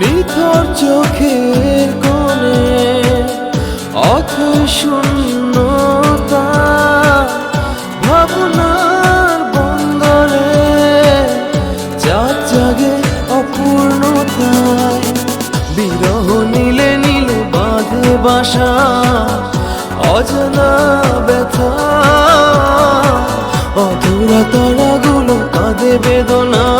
নিথর চোখের কোণে অথই শূন্যতা ভাবনার বন্দরে চাঁদ জাগে অপূর্ণতায়। বিরহ নীলে নীলে বাঁধে বাসা, অজানা ব্যথা। অধুরা তারাগুলো কাঁদে বেদনা।